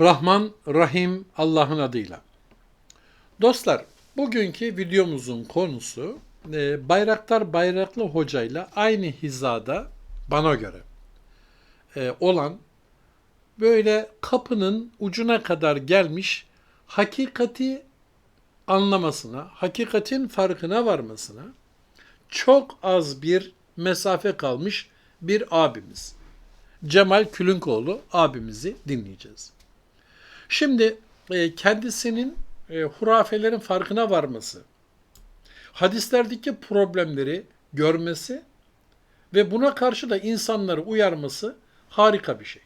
Rahman, Rahim Allah'ın adıyla. Dostlar, bugünkü videomuzun konusu e, Bayraktar Bayraklı hocayla aynı hizada bana göre e, olan böyle kapının ucuna kadar gelmiş hakikati anlamasına, hakikatin farkına varmasına çok az bir mesafe kalmış bir abimiz. Cemal Külünkoğlu abimizi dinleyeceğiz. Şimdi e, kendisinin e, hurafelerin farkına varması, hadislerdeki problemleri görmesi ve buna karşı da insanları uyarması harika bir şey.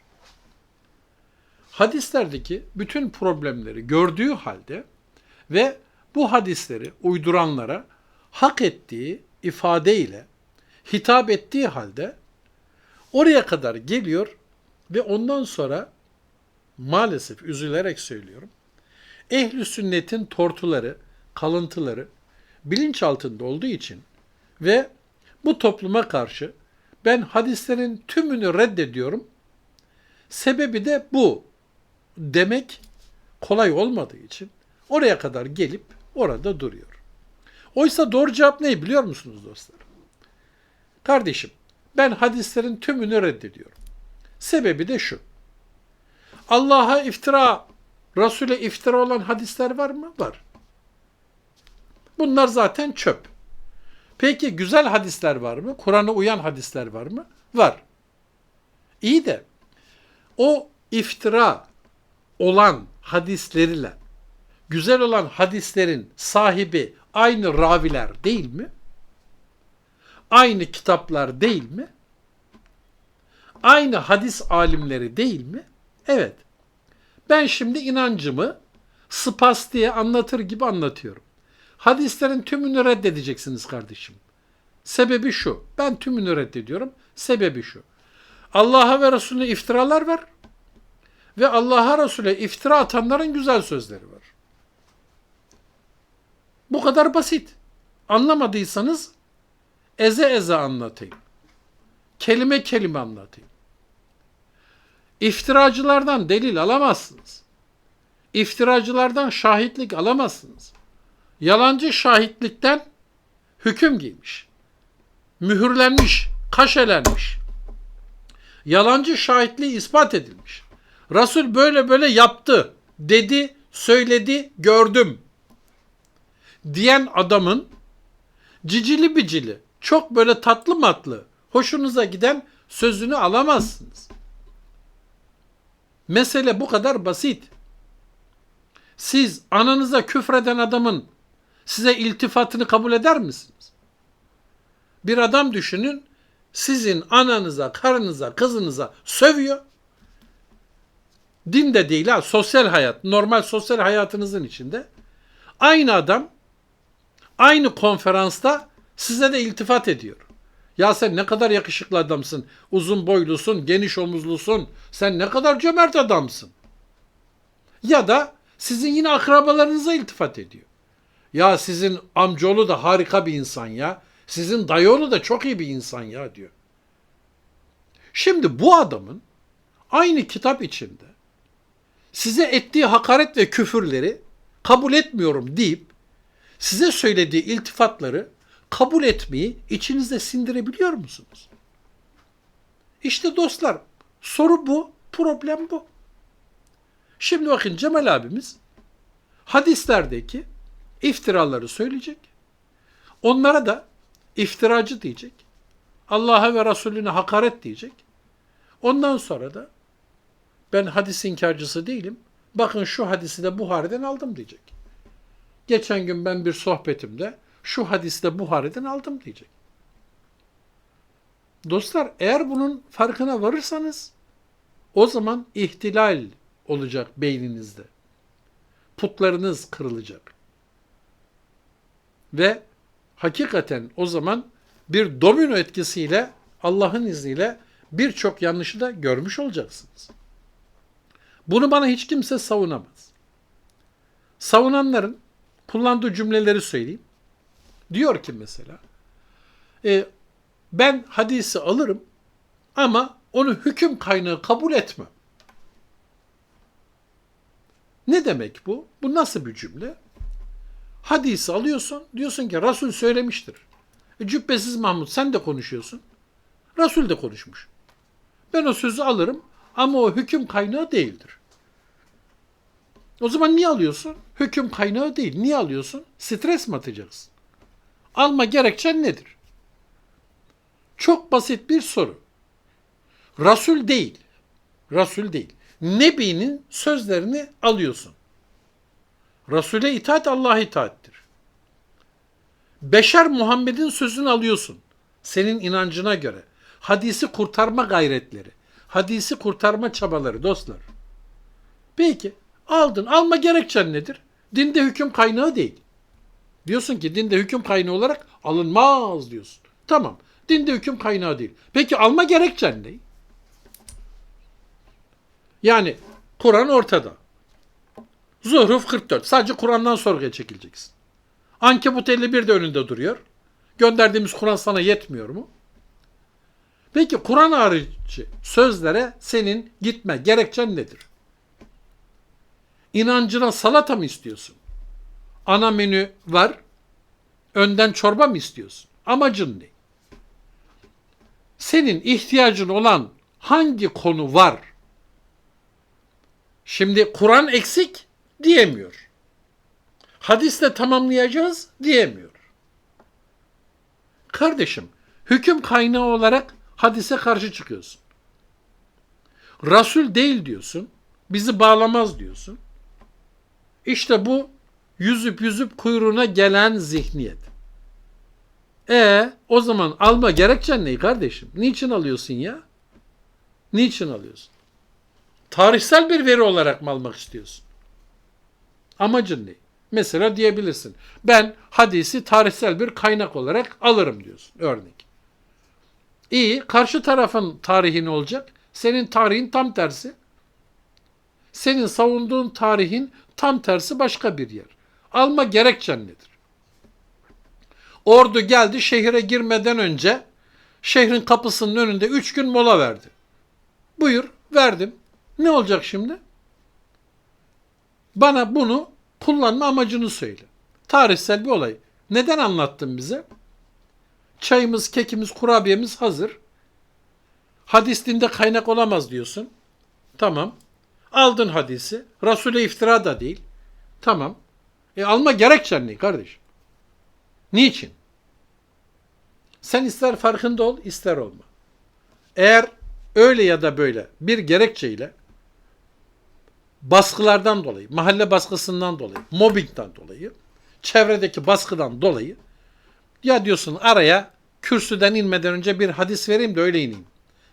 Hadislerdeki bütün problemleri gördüğü halde ve bu hadisleri uyduranlara hak ettiği ifadeyle hitap ettiği halde oraya kadar geliyor ve ondan sonra maalesef üzülerek söylüyorum. Ehli sünnetin tortuları, kalıntıları bilinç altında olduğu için ve bu topluma karşı ben hadislerin tümünü reddediyorum. Sebebi de bu demek kolay olmadığı için oraya kadar gelip orada duruyor. Oysa doğru cevap ne biliyor musunuz dostlar? Kardeşim ben hadislerin tümünü reddediyorum. Sebebi de şu. Allah'a iftira, Resul'e iftira olan hadisler var mı? Var. Bunlar zaten çöp. Peki güzel hadisler var mı? Kur'an'a uyan hadisler var mı? Var. İyi de o iftira olan hadislerle güzel olan hadislerin sahibi aynı raviler değil mi? Aynı kitaplar değil mi? Aynı hadis alimleri değil mi? Evet. Ben şimdi inancımı spas diye anlatır gibi anlatıyorum. Hadislerin tümünü reddedeceksiniz kardeşim. Sebebi şu. Ben tümünü reddediyorum. Sebebi şu. Allah'a ve Resulüne iftiralar var. Ve Allah'a Resul'e iftira atanların güzel sözleri var. Bu kadar basit. Anlamadıysanız eze eze anlatayım. Kelime kelime anlatayım. İftiracılardan delil alamazsınız. İftiracılardan şahitlik alamazsınız. Yalancı şahitlikten hüküm giymiş. Mühürlenmiş, kaşelenmiş. Yalancı şahitliği ispat edilmiş. Resul böyle böyle yaptı, dedi, söyledi, gördüm. Diyen adamın cicili bicili, çok böyle tatlı matlı, hoşunuza giden sözünü alamazsınız. Mesele bu kadar basit. Siz ananıza küfreden adamın size iltifatını kabul eder misiniz? Bir adam düşünün, sizin ananıza, karınıza, kızınıza sövüyor. Din de değil ha, sosyal hayat, normal sosyal hayatınızın içinde. Aynı adam aynı konferansta size de iltifat ediyor. Ya sen ne kadar yakışıklı adamsın, uzun boylusun, geniş omuzlusun, sen ne kadar cömert adamsın. Ya da sizin yine akrabalarınıza iltifat ediyor. Ya sizin amcaoğlu da harika bir insan ya. Sizin dayıoğlu da çok iyi bir insan ya diyor. Şimdi bu adamın aynı kitap içinde size ettiği hakaret ve küfürleri kabul etmiyorum deyip size söylediği iltifatları kabul etmeyi içinizde sindirebiliyor musunuz? İşte dostlar soru bu, problem bu. Şimdi bakın Cemal abimiz hadislerdeki iftiraları söyleyecek. Onlara da iftiracı diyecek. Allah'a ve Resulüne hakaret diyecek. Ondan sonra da ben hadis inkarcısı değilim. Bakın şu hadisi de Buhari'den aldım diyecek. Geçen gün ben bir sohbetimde şu hadiste Buhari'den aldım diyecek. Dostlar eğer bunun farkına varırsanız o zaman ihtilal olacak beyninizde. Putlarınız kırılacak. Ve hakikaten o zaman bir domino etkisiyle Allah'ın izniyle birçok yanlışı da görmüş olacaksınız. Bunu bana hiç kimse savunamaz. Savunanların kullandığı cümleleri söyleyeyim. Diyor ki mesela, e, ben hadisi alırım ama onu hüküm kaynağı kabul etmem. Ne demek bu? Bu nasıl bir cümle? Hadisi alıyorsun, diyorsun ki Resul söylemiştir. E, cübbesiz Mahmut sen de konuşuyorsun. Resul de konuşmuş. Ben o sözü alırım ama o hüküm kaynağı değildir. O zaman niye alıyorsun? Hüküm kaynağı değil. Niye alıyorsun? Stres mi atacaksın? Alma gerekçen nedir? Çok basit bir soru. Resul değil. Resul değil. Nebi'nin sözlerini alıyorsun. Resul'e itaat Allah'a itaattir. Beşer Muhammed'in sözünü alıyorsun. Senin inancına göre. Hadisi kurtarma gayretleri. Hadisi kurtarma çabaları dostlar. Peki aldın. Alma gerekçen nedir? Dinde hüküm kaynağı değil. Diyorsun ki dinde hüküm kaynağı olarak alınmaz diyorsun. Tamam. Dinde hüküm kaynağı değil. Peki alma gerekçen ne? Yani Kur'an ortada. Zuhruf 44. Sadece Kur'an'dan sorguya çekileceksin. Ankebut 51 de önünde duruyor. Gönderdiğimiz Kur'an sana yetmiyor mu? Peki Kur'an harici sözlere senin gitme gerekçen nedir? İnancına salata mı istiyorsun? Ana menü var. Önden çorba mı istiyorsun? Amacın ne? Senin ihtiyacın olan hangi konu var? Şimdi Kur'an eksik diyemiyor. Hadisle tamamlayacağız diyemiyor. Kardeşim, hüküm kaynağı olarak hadise karşı çıkıyorsun. Rasul değil diyorsun. Bizi bağlamaz diyorsun. İşte bu yüzüp yüzüp kuyruğuna gelen zihniyet. E o zaman alma gerekçen ne kardeşim? Niçin alıyorsun ya? Niçin alıyorsun? Tarihsel bir veri olarak mı almak istiyorsun? Amacın ne? Mesela diyebilirsin. Ben hadisi tarihsel bir kaynak olarak alırım diyorsun örnek. İyi, karşı tarafın tarihi ne olacak? Senin tarihin tam tersi. Senin savunduğun tarihin tam tersi başka bir yer. Alma gerekçen nedir? Ordu geldi şehire girmeden önce şehrin kapısının önünde üç gün mola verdi. Buyur, verdim. Ne olacak şimdi? Bana bunu kullanma amacını söyle. Tarihsel bir olay. Neden anlattın bize? Çayımız, kekimiz, kurabiyemiz hazır. Hadis dinde kaynak olamaz diyorsun. Tamam. Aldın hadisi. Resul'e iftira da değil. Tamam. E alma gerekçen ne kardeşim? Niçin? Sen ister farkında ol, ister olma. Eğer öyle ya da böyle bir gerekçeyle baskılardan dolayı, mahalle baskısından dolayı, mobbingden dolayı, çevredeki baskıdan dolayı ya diyorsun araya kürsüden inmeden önce bir hadis vereyim de öyle ineyim.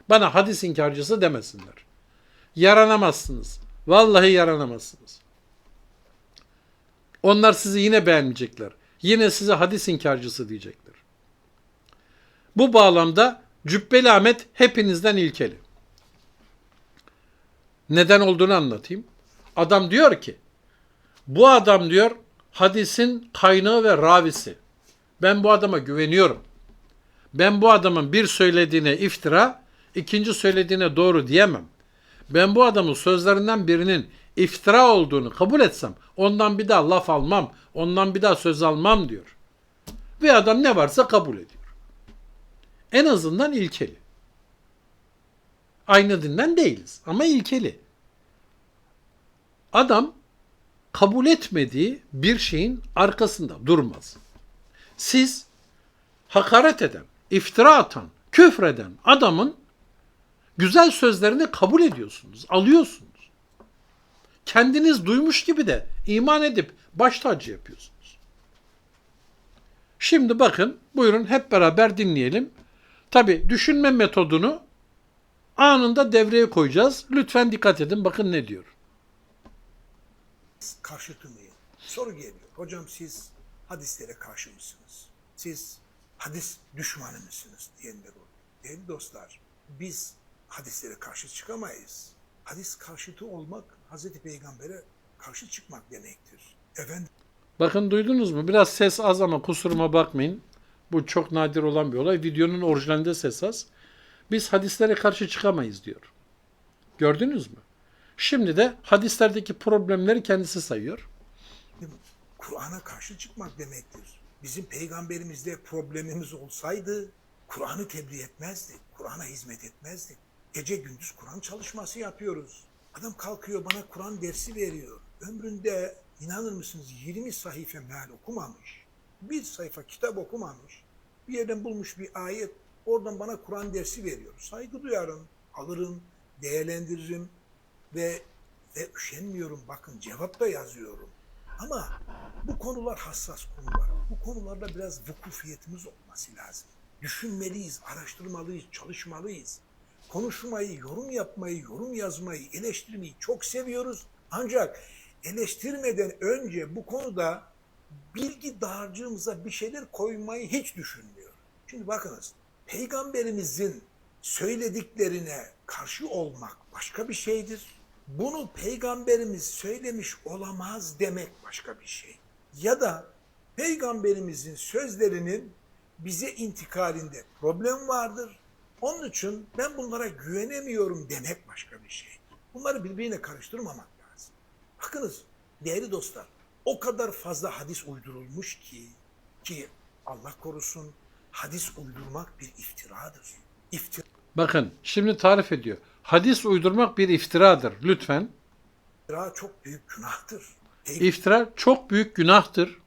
Bana hadis inkarcısı demesinler. Yaranamazsınız. Vallahi yaranamazsınız. Onlar sizi yine beğenmeyecekler. Yine size hadis inkarcısı diyecekler. Bu bağlamda Cübbeli Ahmet hepinizden ilkeli. Neden olduğunu anlatayım. Adam diyor ki, bu adam diyor hadisin kaynağı ve ravisi. Ben bu adama güveniyorum. Ben bu adamın bir söylediğine iftira, ikinci söylediğine doğru diyemem. Ben bu adamın sözlerinden birinin iftira olduğunu kabul etsem ondan bir daha laf almam, ondan bir daha söz almam diyor. Ve adam ne varsa kabul ediyor. En azından ilkeli. Aynı dinden değiliz ama ilkeli. Adam kabul etmediği bir şeyin arkasında durmaz. Siz hakaret eden, iftira atan, küfreden adamın güzel sözlerini kabul ediyorsunuz, alıyorsunuz. Kendiniz duymuş gibi de iman edip baş tacı yapıyorsunuz. Şimdi bakın, buyurun hep beraber dinleyelim. Tabi düşünme metodunu anında devreye koyacağız. Lütfen dikkat edin, bakın ne diyor. karşıtı mıyım? Soru geliyor. Hocam siz hadislere karşı mısınız? Siz hadis düşmanı mısınız diyenler oluyor. Değerli dostlar, biz hadislere karşı çıkamayız. Hadis karşıtı olmak, Hazreti Peygamber'e karşı çıkmak demektir. Efendim Bakın duydunuz mu? Biraz ses az ama kusuruma bakmayın. Bu çok nadir olan bir olay. Videonun orijinalinde ses az. Biz hadislere karşı çıkamayız diyor. Gördünüz mü? Şimdi de hadislerdeki problemleri kendisi sayıyor. Kur'an'a karşı çıkmak demektir. Bizim peygamberimizde problemimiz olsaydı Kur'an'ı tebliğ etmezdik. Kur'an'a hizmet etmezdik. Gece gündüz Kur'an çalışması yapıyoruz. Adam kalkıyor bana Kur'an dersi veriyor. Ömründe inanır mısınız 20 sayfa meal okumamış. Bir sayfa kitap okumamış. Bir yerden bulmuş bir ayet. Oradan bana Kur'an dersi veriyor. Saygı duyarım, alırım, değerlendiririm ve ve üşenmiyorum. Bakın cevap da yazıyorum. Ama bu konular hassas konular. Bu konularda biraz vukufiyetimiz olması lazım. Düşünmeliyiz, araştırmalıyız, çalışmalıyız. Konuşmayı, yorum yapmayı, yorum yazmayı, eleştirmeyi çok seviyoruz. Ancak eleştirmeden önce bu konuda bilgi dağarcığımıza bir şeyler koymayı hiç düşünmüyor. Şimdi bakınız, peygamberimizin söylediklerine karşı olmak başka bir şeydir. Bunu peygamberimiz söylemiş olamaz demek başka bir şey. Ya da peygamberimizin sözlerinin bize intikalinde problem vardır. Onun için ben bunlara güvenemiyorum demek başka bir şey. Bunları birbirine karıştırmamak lazım. Bakınız değerli dostlar o kadar fazla hadis uydurulmuş ki ki Allah korusun hadis uydurmak bir iftiradır. İftira Bakın şimdi tarif ediyor. Hadis uydurmak bir iftiradır. Lütfen. çok büyük günahtır. İftira çok büyük günahtır.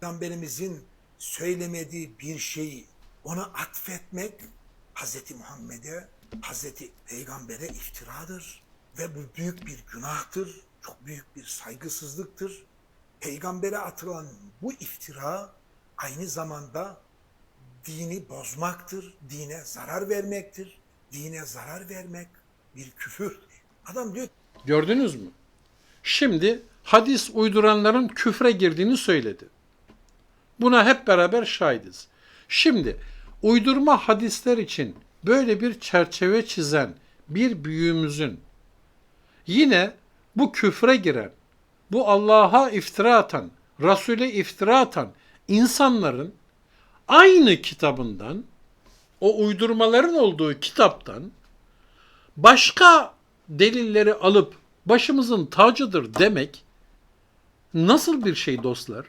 Peygamberimizin söylemediği bir şeyi ona atfetmek Hazreti Muhammed'e, Hazreti Peygamber'e iftiradır. Ve bu büyük bir günahtır, çok büyük bir saygısızlıktır. Peygambere atılan bu iftira aynı zamanda dini bozmaktır, dine zarar vermektir. Dine zarar vermek bir küfürdür. Adam diyor Gördünüz mü? Şimdi hadis uyduranların küfre girdiğini söyledi. Buna hep beraber şahidiz. Şimdi uydurma hadisler için böyle bir çerçeve çizen bir büyüğümüzün yine bu küfre giren, bu Allah'a iftira atan, Resul'e iftira atan insanların aynı kitabından, o uydurmaların olduğu kitaptan başka delilleri alıp başımızın tacıdır demek nasıl bir şey dostlar?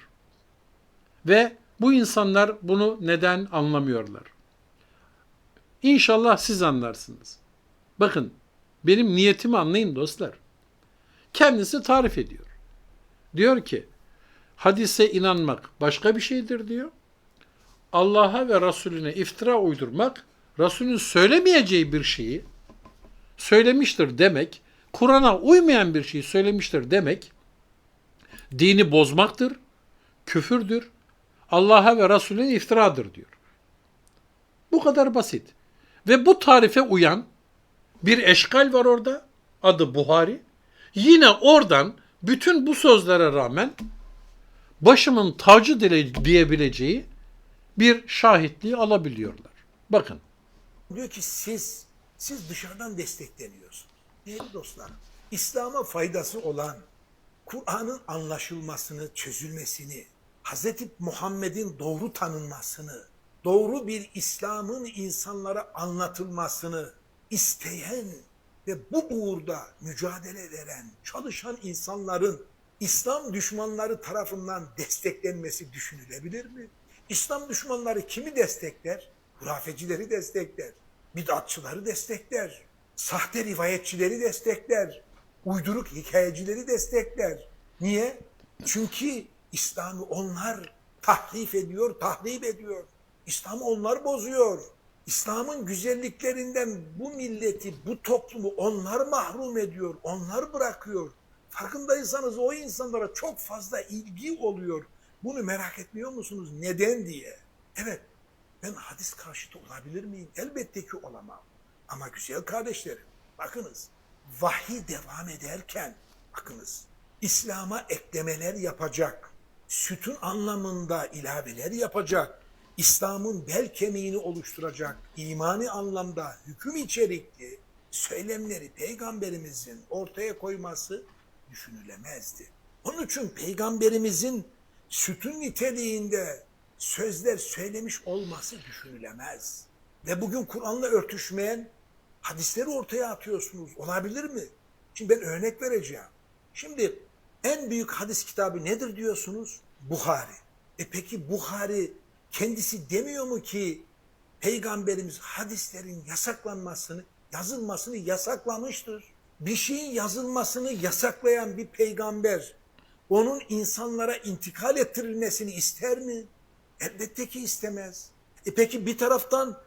Ve bu insanlar bunu neden anlamıyorlar? İnşallah siz anlarsınız. Bakın benim niyetimi anlayın dostlar. Kendisi tarif ediyor. Diyor ki hadise inanmak başka bir şeydir diyor. Allah'a ve Resulüne iftira uydurmak, Resulün söylemeyeceği bir şeyi söylemiştir demek, Kur'an'a uymayan bir şeyi söylemiştir demek, dini bozmaktır, küfürdür, Allah'a ve Resulüne iftiradır diyor. Bu kadar basit. Ve bu tarife uyan bir eşkal var orada, adı Buhari. Yine oradan bütün bu sözlere rağmen başımın tacı dile- diyebileceği bir şahitliği alabiliyorlar. Bakın. Diyor ki siz siz dışarıdan destekleniyorsunuz. Değerli dostlar, İslam'a faydası olan Kur'an'ın anlaşılmasını, çözülmesini, Hz. Muhammed'in doğru tanınmasını, doğru bir İslam'ın insanlara anlatılmasını isteyen ve bu uğurda mücadele veren, çalışan insanların İslam düşmanları tarafından desteklenmesi düşünülebilir mi? İslam düşmanları kimi destekler? Hurafecileri destekler, bid'atçıları destekler, sahte rivayetçileri destekler, uyduruk hikayecileri destekler. Niye? Çünkü İslam'ı onlar tahrif ediyor, tahrip ediyor. İslam'ı onlar bozuyor. İslam'ın güzelliklerinden bu milleti, bu toplumu onlar mahrum ediyor, onlar bırakıyor. Farkındaysanız o insanlara çok fazla ilgi oluyor. Bunu merak etmiyor musunuz? Neden diye. Evet, ben hadis karşıtı olabilir miyim? Elbette ki olamam. Ama güzel kardeşlerim, bakınız, vahiy devam ederken, bakınız, İslam'a eklemeler yapacak, sütun anlamında ilaveler yapacak, İslam'ın bel kemiğini oluşturacak, imani anlamda hüküm içerikli söylemleri peygamberimizin ortaya koyması düşünülemezdi. Onun için peygamberimizin sütun niteliğinde sözler söylemiş olması düşünülemez. Ve bugün Kur'an'la örtüşmeyen hadisleri ortaya atıyorsunuz. Olabilir mi? Şimdi ben örnek vereceğim. Şimdi en büyük hadis kitabı nedir diyorsunuz? Buhari. E peki Buhari kendisi demiyor mu ki Peygamberimiz hadislerin yasaklanmasını, yazılmasını yasaklamıştır. Bir şeyin yazılmasını yasaklayan bir peygamber onun insanlara intikal ettirilmesini ister mi? Elbette ki istemez. E peki bir taraftan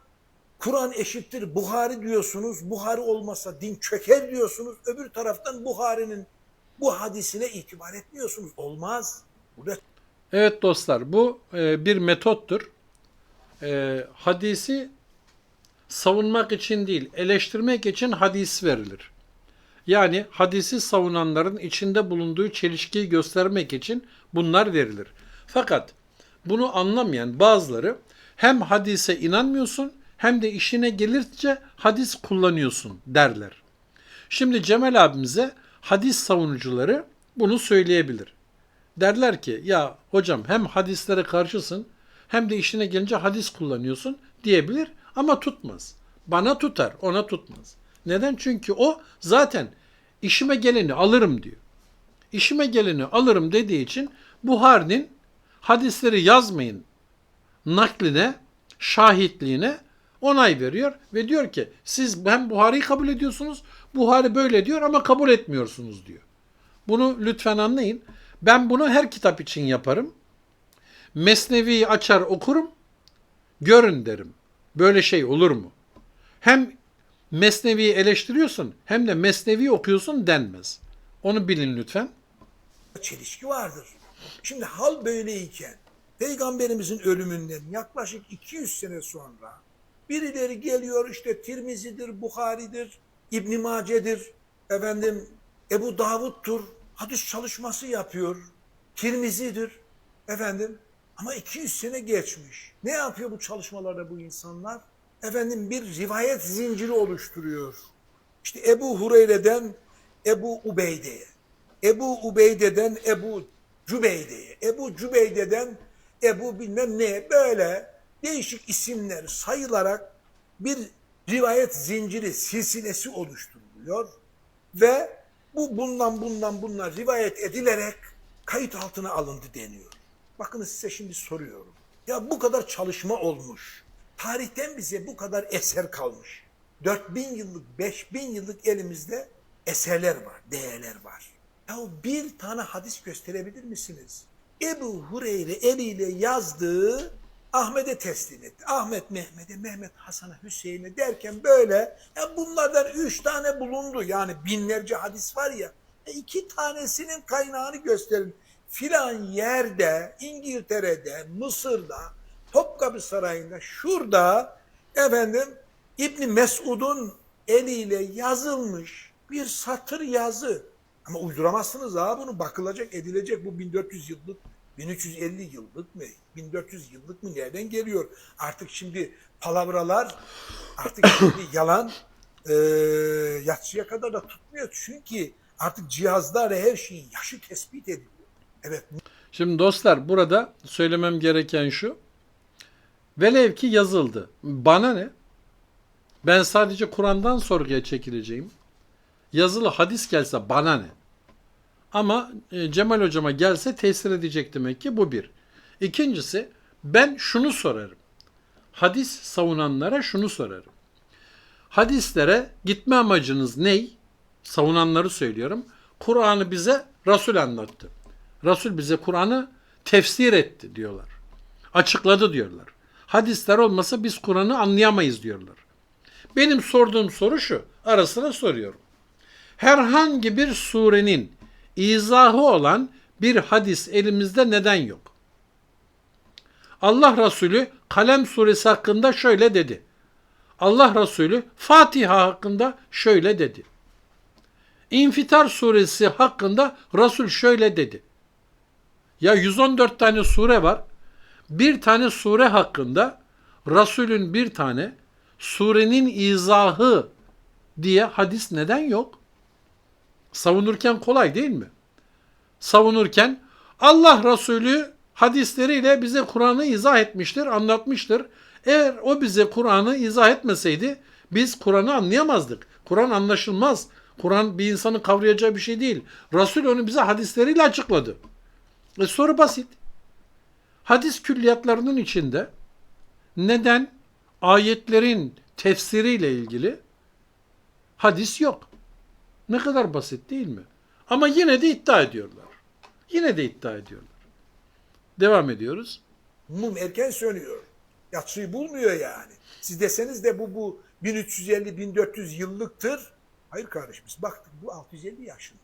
Kur'an eşittir Buhari diyorsunuz. Buhari olmasa din çöker diyorsunuz. Öbür taraftan Buhari'nin bu hadisine itibar etmiyorsunuz. Olmaz. Burada Evet dostlar bu e, bir metottur. E, hadisi savunmak için değil, eleştirmek için hadis verilir. Yani hadisi savunanların içinde bulunduğu çelişkiyi göstermek için bunlar verilir. Fakat bunu anlamayan bazıları hem hadise inanmıyorsun hem de işine gelirce hadis kullanıyorsun derler. Şimdi Cemal abimize hadis savunucuları bunu söyleyebilir. Derler ki ya hocam hem hadislere karşısın hem de işine gelince hadis kullanıyorsun diyebilir ama tutmaz. Bana tutar, ona tutmaz. Neden? Çünkü o zaten işime geleni alırım diyor. İşime geleni alırım dediği için Buhari'nin hadisleri yazmayın nakline, şahitliğine onay veriyor ve diyor ki siz hem Buhari'yi kabul ediyorsunuz, Buhari böyle diyor ama kabul etmiyorsunuz diyor. Bunu lütfen anlayın. Ben bunu her kitap için yaparım. Mesnevi'yi açar okurum. Görün derim. Böyle şey olur mu? Hem Mesnevi'yi eleştiriyorsun hem de Mesnevi okuyorsun denmez. Onu bilin lütfen. çelişki vardır. Şimdi hal böyleyken Peygamberimizin ölümünden yaklaşık 200 sene sonra birileri geliyor işte Tirmizi'dir, Bukhari'dir, İbn Mace'dir, efendim Ebu Davud'tur, hadis çalışması yapıyor, Tirmizi'dir, efendim ama 200 sene geçmiş. Ne yapıyor bu çalışmalarda bu insanlar? Efendim bir rivayet zinciri oluşturuyor. İşte Ebu Hureyre'den Ebu Ubeyde'ye, Ebu Ubeyde'den Ebu Cübeyde'ye, Ebu Cübeyde'den Ebu bilmem ne böyle değişik isimler sayılarak bir rivayet zinciri silsilesi oluşturuluyor ve bu bundan bundan bunlar rivayet edilerek kayıt altına alındı deniyor. Bakınız size şimdi soruyorum. Ya bu kadar çalışma olmuş. Tarihten bize bu kadar eser kalmış. 4000 yıllık, 5000 yıllık elimizde eserler var, değerler var. Ya bir tane hadis gösterebilir misiniz? Ebu Hureyre eliyle yazdığı Ahmet'e teslim etti. Ahmet Mehmet'e, Mehmet Hasan'a, Hüseyin'e derken böyle ya bunlardan üç tane bulundu. Yani binlerce hadis var ya. E iki tanesinin kaynağını gösterin. Filan yerde, İngiltere'de, Mısır'da, Topkapı Sarayı'nda, şurada efendim İbni Mesud'un eliyle yazılmış bir satır yazı. Ama uyduramazsınız ha bunu bakılacak edilecek bu 1400 yıllık 1350 yıllık mı 1400 yıllık mı nereden geliyor? Artık şimdi palavralar artık şimdi yalan e, yatsıya kadar da tutmuyor. Çünkü artık cihazlar her şeyin yaşı tespit ediliyor. Evet Şimdi dostlar burada söylemem gereken şu. Velev ki yazıldı. Bana ne? Ben sadece Kur'an'dan sorguya çekileceğim. Yazılı hadis gelse bana ne? Ama e, Cemal hocama gelse tesir edecek demek ki bu bir. İkincisi ben şunu sorarım. Hadis savunanlara şunu sorarım. Hadislere gitme amacınız ney? Savunanları söylüyorum. Kur'an'ı bize Resul anlattı. Resul bize Kur'an'ı tefsir etti diyorlar. Açıkladı diyorlar. Hadisler olmasa biz Kur'an'ı anlayamayız diyorlar. Benim sorduğum soru şu. Ara sıra soruyorum. Herhangi bir surenin izahı olan bir hadis elimizde neden yok? Allah Resulü Kalem suresi hakkında şöyle dedi. Allah Resulü Fatiha hakkında şöyle dedi. İnfitar suresi hakkında Resul şöyle dedi. Ya 114 tane sure var. Bir tane sure hakkında Resulün bir tane surenin izahı diye hadis neden yok? Savunurken kolay değil mi? Savunurken Allah Resulü hadisleriyle bize Kur'an'ı izah etmiştir, anlatmıştır. Eğer o bize Kur'an'ı izah etmeseydi biz Kur'an'ı anlayamazdık. Kur'an anlaşılmaz. Kur'an bir insanın kavrayacağı bir şey değil. Resul onu bize hadisleriyle açıkladı. E soru basit. Hadis külliyatlarının içinde neden ayetlerin tefsiriyle ilgili hadis yok? Ne kadar basit değil mi? Ama yine de iddia ediyorlar. Yine de iddia ediyorlar. Devam ediyoruz. Mum erken sönüyor. Yatsıyı bulmuyor yani. Siz deseniz de bu bu 1350-1400 yıllıktır. Hayır kardeşim biz baktık bu 650 yaşında.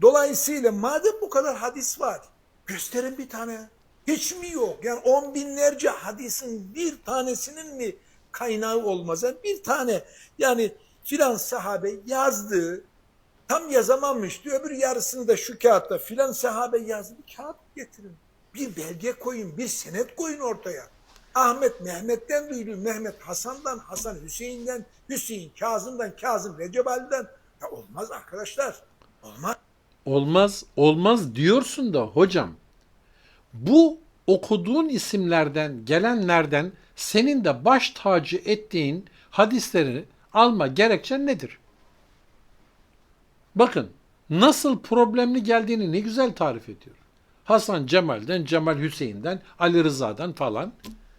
Dolayısıyla madem bu kadar hadis var gösterin bir tane. Hiç mi yok? Yani on binlerce hadisin bir tanesinin mi kaynağı olmaz? Yani bir tane yani filan sahabe yazdığı tam yazamamıştı. Öbür yarısını da şu kağıtta filan sahabe yazdı. Bir kağıt getirin. Bir belge koyun, bir senet koyun ortaya. Ahmet Mehmet'ten duydu, Mehmet Hasan'dan, Hasan Hüseyin'den, Hüseyin Kazım'dan, Kazım Recep Ali'den. Ya olmaz arkadaşlar. Olmaz. Olmaz, olmaz diyorsun da hocam. Bu okuduğun isimlerden, gelenlerden senin de baş tacı ettiğin hadisleri alma gerekçen nedir? Bakın nasıl problemli geldiğini ne güzel tarif ediyor. Hasan Cemal'den, Cemal Hüseyin'den, Ali Rıza'dan falan.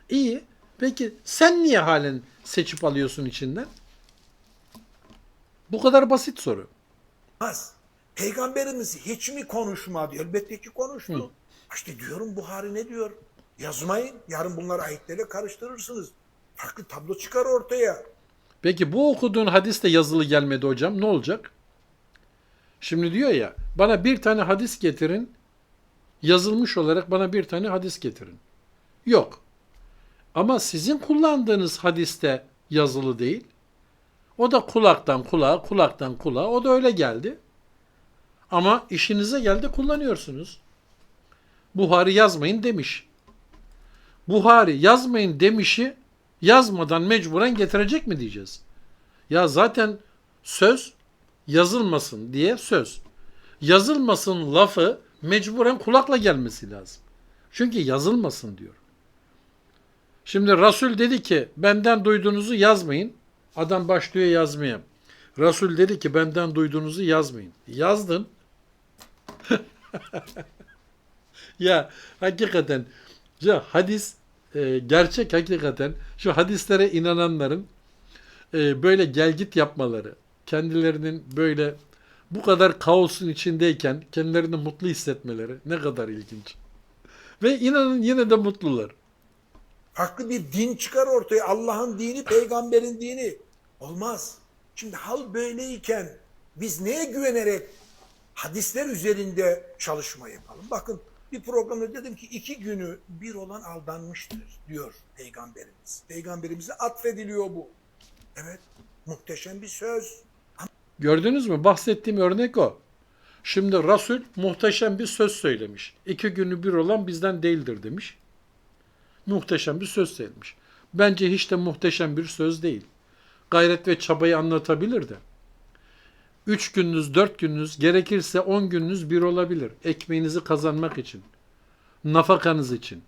İyi. Peki sen niye halen seçip alıyorsun içinden? Bu kadar basit soru. Olmaz. Peygamberimiz hiç mi konuşmadı? Elbette ki konuştu. İşte diyorum Buhari ne diyor? Yazmayın. Yarın bunları ayetlerle karıştırırsınız. Farklı tablo çıkar ortaya. Peki bu okuduğun hadis de yazılı gelmedi hocam. Ne olacak? Şimdi diyor ya bana bir tane hadis getirin. Yazılmış olarak bana bir tane hadis getirin. Yok. Ama sizin kullandığınız hadiste yazılı değil. O da kulaktan kulağa, kulaktan kulağa. O da öyle geldi. Ama işinize geldi kullanıyorsunuz. Buhari yazmayın demiş. Buhari yazmayın demişi yazmadan mecburen getirecek mi diyeceğiz? Ya zaten söz yazılmasın diye söz. Yazılmasın lafı mecburen kulakla gelmesi lazım. Çünkü yazılmasın diyor. Şimdi Resul dedi ki benden duyduğunuzu yazmayın. Adam başlıyor yazmaya. Resul dedi ki benden duyduğunuzu yazmayın. Yazdın. ya hakikaten ya hadis e, gerçek hakikaten şu hadislere inananların e, böyle gelgit yapmaları, kendilerinin böyle bu kadar kaosun içindeyken kendilerini mutlu hissetmeleri ne kadar ilginç. Ve inanın yine de mutlular. Farklı bir din çıkar ortaya. Allah'ın dini, peygamberin dini. Olmaz. Şimdi hal böyleyken biz neye güvenerek hadisler üzerinde çalışma yapalım? Bakın bir programda dedim ki iki günü bir olan aldanmıştır diyor peygamberimiz. Peygamberimize atfediliyor bu. Evet muhteşem bir söz. Gördünüz mü? Bahsettiğim örnek o. Şimdi Resul muhteşem bir söz söylemiş. İki günü bir olan bizden değildir demiş. Muhteşem bir söz söylemiş. Bence hiç de muhteşem bir söz değil. Gayret ve çabayı anlatabilir de. Üç gününüz, dört gününüz, gerekirse on gününüz bir olabilir. Ekmeğinizi kazanmak için. Nafakanız için.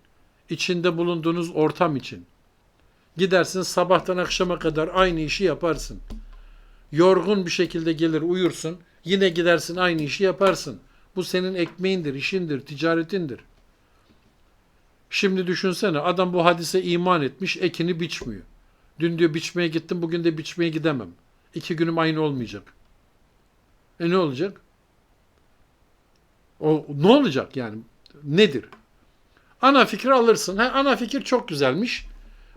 içinde bulunduğunuz ortam için. Gidersin sabahtan akşama kadar aynı işi yaparsın. Yorgun bir şekilde gelir uyursun. Yine gidersin aynı işi yaparsın. Bu senin ekmeğindir, işindir, ticaretindir. Şimdi düşünsene adam bu hadise iman etmiş, ekini biçmiyor. Dün diyor biçmeye gittim, bugün de biçmeye gidemem. İki günüm aynı olmayacak. E ne olacak? O ne olacak yani? Nedir? Ana fikri alırsın. Ha, ana fikir çok güzelmiş.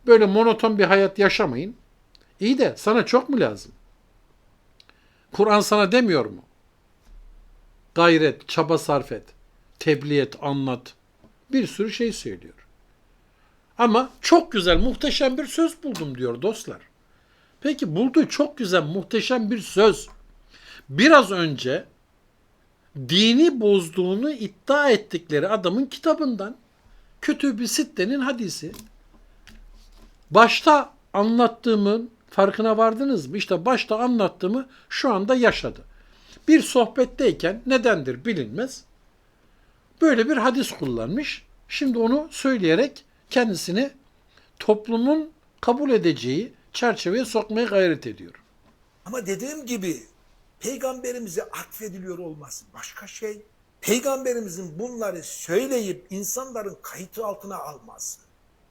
Böyle monoton bir hayat yaşamayın. İyi de sana çok mu lazım? Kur'an sana demiyor mu? Gayret, çaba sarf et, tebliğ et, anlat. Bir sürü şey söylüyor. Ama çok güzel, muhteşem bir söz buldum diyor dostlar. Peki bulduğu çok güzel, muhteşem bir söz. Biraz önce dini bozduğunu iddia ettikleri adamın kitabından Kütüb-i Sitte'nin hadisi. Başta anlattığımın farkına vardınız mı? İşte başta anlattığımı şu anda yaşadı. Bir sohbetteyken nedendir bilinmez. Böyle bir hadis kullanmış. Şimdi onu söyleyerek kendisini toplumun kabul edeceği çerçeveye sokmaya gayret ediyor. Ama dediğim gibi peygamberimize atfediliyor olması başka şey. Peygamberimizin bunları söyleyip insanların kayıtı altına alması,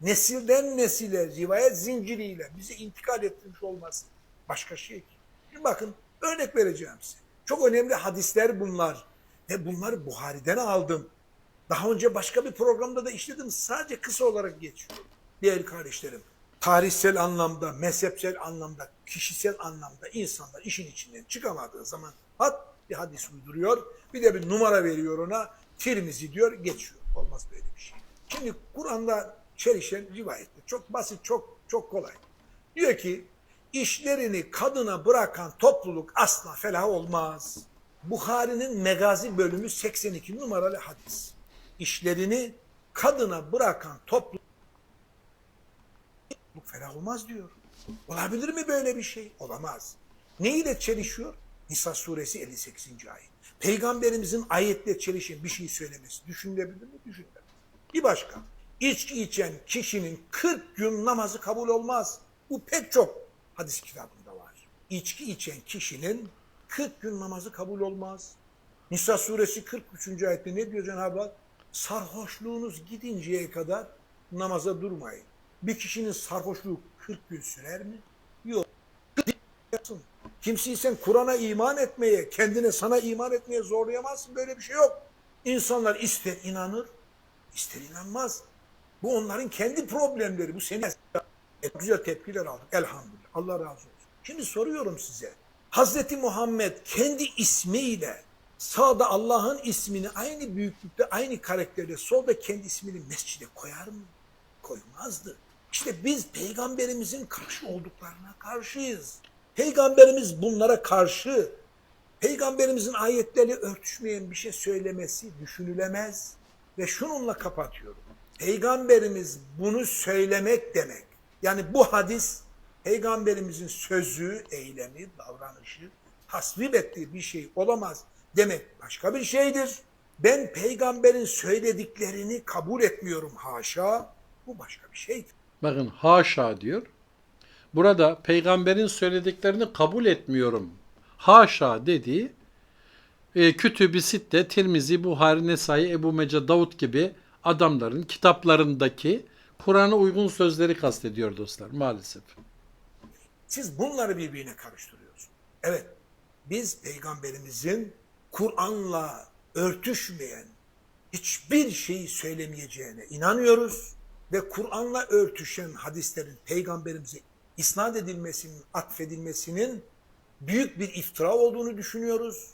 nesilden nesile rivayet zinciriyle bize intikal ettirmiş olması başka şey. Şimdi bakın örnek vereceğim size. Çok önemli hadisler bunlar. Ve bunları Buhari'den aldım. Daha önce başka bir programda da işledim. Sadece kısa olarak geçiyor. Değerli kardeşlerim, tarihsel anlamda, mezhepsel anlamda, kişisel anlamda insanlar işin içinden çıkamadığı zaman hat bir hadis uyduruyor. Bir de bir numara veriyor ona. Tirmizi diyor, geçiyor. Olmaz böyle bir şey. Şimdi Kur'an'da çelişen rivayette çok basit, çok çok kolay. Diyor ki işlerini kadına bırakan topluluk asla felah olmaz. Bukhari'nin Megazi bölümü 82 numaralı hadis. İşlerini kadına bırakan topluluk felah olmaz diyor. Olabilir mi böyle bir şey? Olamaz. Ne ile çelişiyor? Nisa suresi 58. ayet. Peygamberimizin ayetle çelişen bir şey söylemesi düşünülebilir mi? Düşünülebilir. Bir başka. İçki içen kişinin 40 gün namazı kabul olmaz. Bu pek çok hadis kitabında var. İçki içen kişinin 40 gün namazı kabul olmaz. Nisa suresi 43. ayette ne diyor Cenab-ı Hak? Sarhoşluğunuz gidinceye kadar namaza durmayın. Bir kişinin sarhoşluğu 40 gün sürer mi? Yok. Kimseyi sen Kur'an'a iman etmeye, kendine sana iman etmeye zorlayamazsın. Böyle bir şey yok. İnsanlar ister inanır, ister inanmaz. Bu onların kendi problemleri. Bu senin E, güzel tepkiler aldık. Elhamdülillah. Allah razı olsun. Şimdi soruyorum size. Hazreti Muhammed kendi ismiyle sağda Allah'ın ismini aynı büyüklükte, aynı karakterde, solda kendi ismini mescide koyar mı? Koymazdı. İşte biz peygamberimizin karşı olduklarına karşıyız. Peygamberimiz bunlara karşı. Peygamberimizin ayetleri örtüşmeyen bir şey söylemesi düşünülemez. Ve şununla kapatıyorum. Peygamberimiz bunu söylemek demek. Yani bu hadis peygamberimizin sözü, eylemi, davranışı tasvip ettiği bir şey olamaz demek başka bir şeydir. Ben peygamberin söylediklerini kabul etmiyorum haşa. Bu başka bir şeydir. Bakın haşa diyor. Burada peygamberin söylediklerini kabul etmiyorum. Haşa dediği e, Kütüb-i Sitte, Tirmizi, Buhari, Nesai, Ebu Mece, Davud gibi adamların kitaplarındaki Kur'an'a uygun sözleri kastediyor dostlar maalesef. Siz bunları birbirine karıştırıyorsunuz. Evet, biz peygamberimizin Kur'an'la örtüşmeyen hiçbir şeyi söylemeyeceğine inanıyoruz ve Kur'an'la örtüşen hadislerin peygamberimize isnat edilmesinin, atfedilmesinin büyük bir iftira olduğunu düşünüyoruz.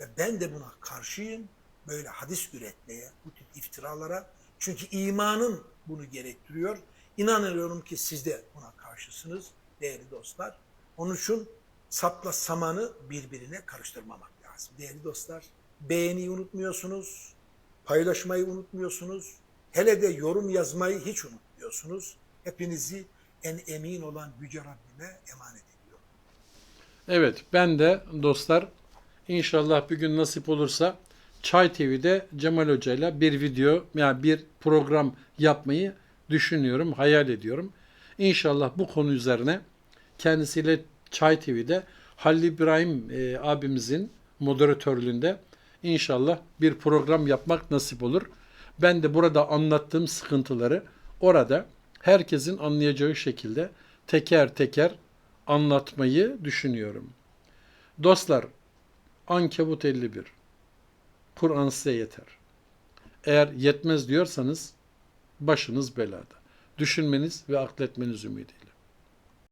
Ve ben de buna karşıyım. Böyle hadis üretmeye, bu tip iftiralara. Çünkü imanın bunu gerektiriyor. İnanıyorum ki siz de buna karşısınız değerli dostlar. Onun için sapla samanı birbirine karıştırmamak lazım. Değerli dostlar, beğeniyi unutmuyorsunuz, paylaşmayı unutmuyorsunuz. Hele de yorum yazmayı hiç unutmuyorsunuz. Hepinizi en emin olan Yüce Rabbime emanet ediyorum. Evet ben de dostlar inşallah bir gün nasip olursa Çay TV'de Cemal Hoca ile bir video yani bir program yapmayı düşünüyorum, hayal ediyorum. İnşallah bu konu üzerine kendisiyle Çay TV'de Halil İbrahim e, abimizin moderatörlüğünde inşallah bir program yapmak nasip olur. Ben de burada anlattığım sıkıntıları orada herkesin anlayacağı şekilde teker teker anlatmayı düşünüyorum. Dostlar, Ankebut 51. Kur'an size yeter. Eğer yetmez diyorsanız başınız belada. Düşünmeniz ve akletmeniz ümidiyle.